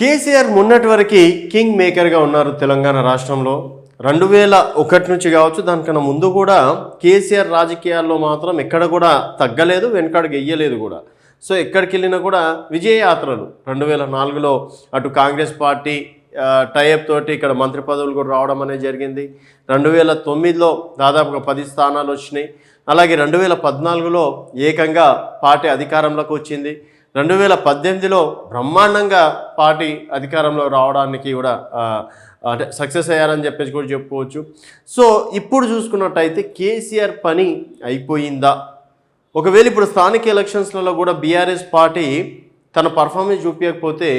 కేసీఆర్ మొన్నటి వరకు కింగ్ మేకర్గా ఉన్నారు తెలంగాణ రాష్ట్రంలో. రెండు వేల ఒకటి నుంచి కావచ్చు దానికన్నా ముందు కూడా కేసీఆర్ రాజకీయాల్లో మాత్రం ఎక్కడ కూడా తగ్గలేదు వెనకాడికి వెయ్యలేదు కూడా. సో ఎక్కడికి వెళ్ళినా కూడా విజయయాత్రలు. రెండు వేల నాలుగులో అటు కాంగ్రెస్ పార్టీ టైప్ తోటి ఇక్కడ మంత్రి పదవులు కూడా రావడం అనేది జరిగింది. రెండు వేల తొమ్మిదిలో దాదాపుగా పది స్థానాలు వచ్చినాయి. అలాగే రెండు వేల పద్నాలుగులో ఏకంగా పార్టీ అధికారంలోకి వచ్చింది. రెండు వేల పద్దెనిమిదిలో బ్రహ్మాండంగా పార్టీ అధికారంలో రావడానికి కూడా అంటే సక్సెస్ అయ్యారని చెప్పేసి కూడా చెప్పుకోవచ్చు. సో ఇప్పుడు చూసుకున్నట్టయితే కేసీఆర్ పని అయిపోయిందా? ఒకవేళ ఇప్పుడు స్థానిక ఎలక్షన్స్లలో కూడా బీఆర్ఎస్ పార్టీ తన పర్ఫార్మెన్స్ చూపించకపోతే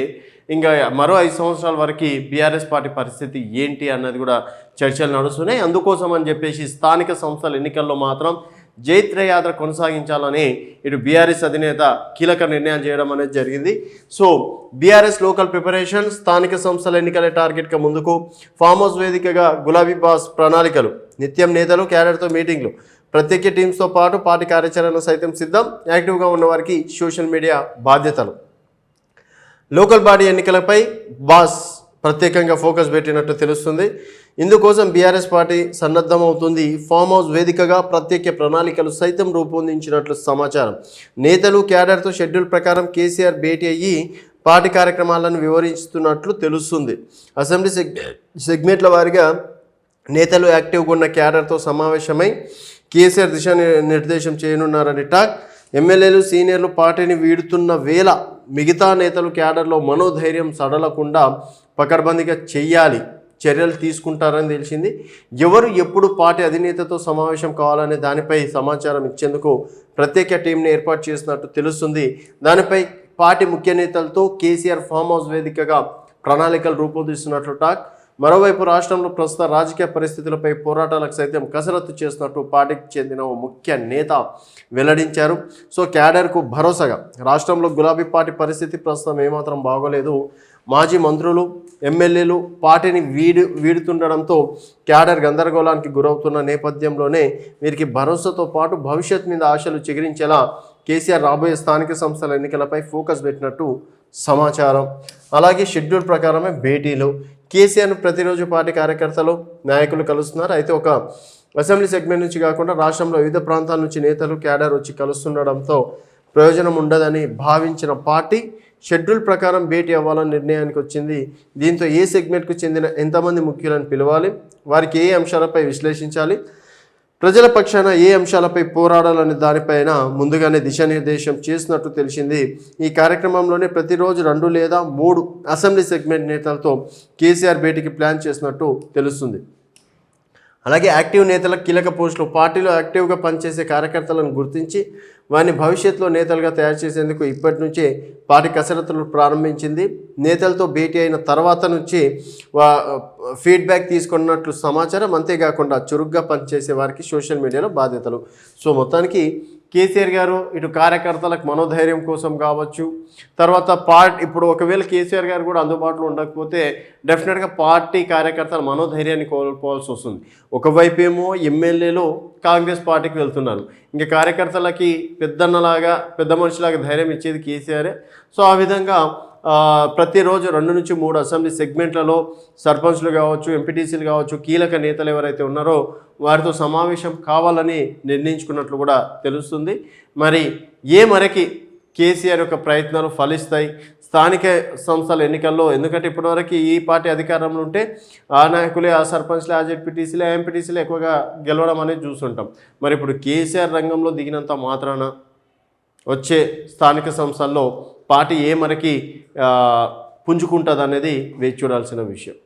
ఇంకా మరో ఐదు సంవత్సరాల వరకు బీఆర్ఎస్ పార్టీ పరిస్థితి ఏంటి అన్నది కూడా చర్చలు నడుస్తున్నాయి. అందుకోసం అని చెప్పేసి స్థానిక సంస్థల ఎన్నికల్లో మాత్రం జైత్ర యాత్ర కొనసాగించాలని ఇటు బీఆర్ఎస్ అధినేత కీలక నిర్ణయం చేయడం అనేది జరిగింది. సో బీఆర్ఎస్ లోకల్ ప్రిపరేషన్ స్థానిక సంస్థల ఎన్నికల టార్గెట్గా ముందుకు ఫామ్ హౌస్ వేదికగా గులాబీ బాస్ ప్రణాళికలు నిత్యం నేతలు క్యాడర్తో మీటింగ్లు ప్రత్యేక టీమ్స్తో పాటు పార్టీ కార్యాచరణ సైతం సిద్ధం యాక్టివ్గా ఉన్న వారికి సోషల్ మీడియా బాధ్యతలు. లోకల్ బాడీ ఎన్నికలపై బాస్ ప్రత్యేకంగా ఫోకస్ పెట్టినట్టు తెలుస్తుంది. ఇందుకోసం బీఆర్ఎస్ పార్టీ సన్నద్ధమవుతుంది. ఫామ్ హౌస్ వేదికగా ప్రత్యేక ప్రణాళికలు సైతం రూపొందించినట్లు సమాచారం. నేతలు క్యాడర్తో షెడ్యూల్ ప్రకారం కేసీఆర్ భేటీ అయ్యి పార్టీ కార్యక్రమాలను వివరిస్తున్నట్లు తెలుస్తుంది. అసెంబ్లీ సెగ్ సెగ్మెంట్ల వారిగా నేతలు యాక్టివ్గా ఉన్న క్యాడర్తో సమావేశమై కేసీఆర్ దిశా నిర్దేశం చేయనున్నారని టాక్. ఎమ్మెల్యేలు సీనియర్లు పార్టీని వీడుతున్న వేళ మిగతా నేతలు క్యాడర్లో మనోధైర్యం సడలకుండా పకడ్బందీగా చెయ్యాలి. చర్యలు తీసుకుంటారని తెలిసింది. ఎవరు ఎప్పుడు పార్టీ అధినేతతో సమావేశం కావాలనే దానిపై సమాచారం ఇచ్చేందుకు ప్రత్యేక టీంని ఏర్పాటు చేసినట్టు తెలుస్తుంది. దానిపై పార్టీ ముఖ్య నేతలతో కేసీఆర్ ఫామ్ హౌస్ వేదికగా ప్రణాళికలు రూపొందిస్తున్నట్లు టాక్. మరోవైపు రాష్ట్రంలో ప్రస్తుత రాజకీయ పరిస్థితులపై పోరాటాలకు సైతం కసరత్తు చేస్తున్నట్టు పార్టీకి చెందిన ఓ ముఖ్య నేత వెల్లడించారు. సో క్యాడర్కు భరోసాగా రాష్ట్రంలో గులాబీ పార్టీ పరిస్థితి ప్రస్తుతం ఏమాత్రం బాగోలేదు. మాజీ మంత్రులు ఎమ్మెల్యేలు పార్టీని వీడి వీడుతుండడంతో క్యాడర్ గందరగోళానికి గురవుతున్న నేపథ్యంలోనే వీరికి భరోసాతో పాటు భవిష్యత్ మీద ఆశలు చిగురించేలా కేసీఆర్ రాబోయే స్థానిక సంస్థల ఎన్నికలపై ఫోకస్ పెట్టినట్టు సమాచారం. అలాగే షెడ్యూల్ ప్రకారమే భేటీలు. కేసీఆర్ను ప్రతిరోజు పార్టీ కార్యకర్తలు నాయకులు కలుస్తున్నారు. అయితే ఒక అసెంబ్లీ సెగ్మెంట్ నుంచి కాకుండా రాష్ట్రంలో వివిధ ప్రాంతాల నుంచి నేతలు క్యాడర్ వచ్చి కలుస్తుండడంతో ప్రయోజనం ఉండదని భావించిన పార్టీ షెడ్యూల్ ప్రకారం భేటీ అవ్వాలని నిర్ణయానికి వచ్చింది. దీంతో ఏ సెగ్మెంట్కు చెందిన ఎంతమంది ముఖ్యులను పిలవాలి? వారికి ఏ అంశాలపై విశ్లేషించాలి? ప్రజల పక్షాన ఏ అంశాలపై పోరాడాలనే దానిపైన ముందుగానే దిశానిర్దేశం చేసినట్టు తెలిసింది. ఈ కార్యక్రమంలోనే ప్రతిరోజు రెండు లేదా మూడు అసెంబ్లీ సెగ్మెంట్ నేతలతో కేసీఆర్ భేటీకి ప్లాన్ చేసినట్టు తెలుస్తుంది. అలాగే యాక్టివ్ నేతల కీలక పోస్టులు. పార్టీలో యాక్టివ్గా పనిచేసే కార్యకర్తలను గుర్తించి వారిని భవిష్యత్తులో నేతలుగా తయారు చేసేందుకు ఇప్పటి నుంచే పార్టీ కసరత్తులు ప్రారంభించింది. నేతలతో భేటీ అయిన తర్వాత నుంచి వా ఫీడ్బ్యాక్ తీసుకున్నట్లు సమాచారం. అంతేకాకుండా చురుగ్గా పనిచేసే వారికి సోషల్ మీడియాలో బాధ్యతలు. సో మొత్తానికి కేసీఆర్ గారు ఇటు కార్యకర్తలకు మనోధైర్యం కోసం కావచ్చు. తర్వాత పార్ట్ ఇప్పుడు ఒకవేళ కేసీఆర్ గారు కూడా అందుబాటులో ఉండకపోతే డెఫినెట్గా పార్టీ కార్యకర్తల మనోధైర్యాన్ని కోల్పోవాల్సి వస్తుంది. ఒకవైపు ఏమో ఎమ్మెల్యేలు కాంగ్రెస్ పార్టీకి వెళ్తున్నారు. ఇంకా కార్యకర్తలకి పెద్దన్నలాగా పెద్ద మనిషిలాగా ధైర్యం ఇచ్చేది కేసీఆరే. సో ఆ విధంగా ప్రతిరోజు రెండు నుంచి మూడు అసెంబ్లీ సెగ్మెంట్లలో సర్పంచ్లు కావచ్చు ఎంపీటీసీలు కావచ్చు కీలక నేతలు ఎవరైతే ఉన్నారో వారితో సమావేశం కావాలని నిర్ణయించుకున్నట్లు కూడా తెలుస్తుంది. మరి ఏ మరకి కేసీఆర్ యొక్క ప్రయత్నాలు ఫలిస్తాయి? స్థానిక సంస్థల ఎన్నికల్లో ఎందుకంటే ఇప్పటివరకు ఈ పార్టీ అధికారంలో ఉంటే ఆ నాయకులే ఆ సర్పంచ్లే ఆ జెడ్పీటీసీలే ఎంపీటీసీలే ఎక్కువగా గెలవడం అనేది చూస్తుంటాం. మరి ఇప్పుడు కేసీఆర్ రంగంలో దిగినంత మాత్రాన వచ్చే స్థానిక సంస్థల్లో పార్టీ ఏ మనకి పుంజుకుంటుంది అనేది వేచి చూడాల్సిన విషయం.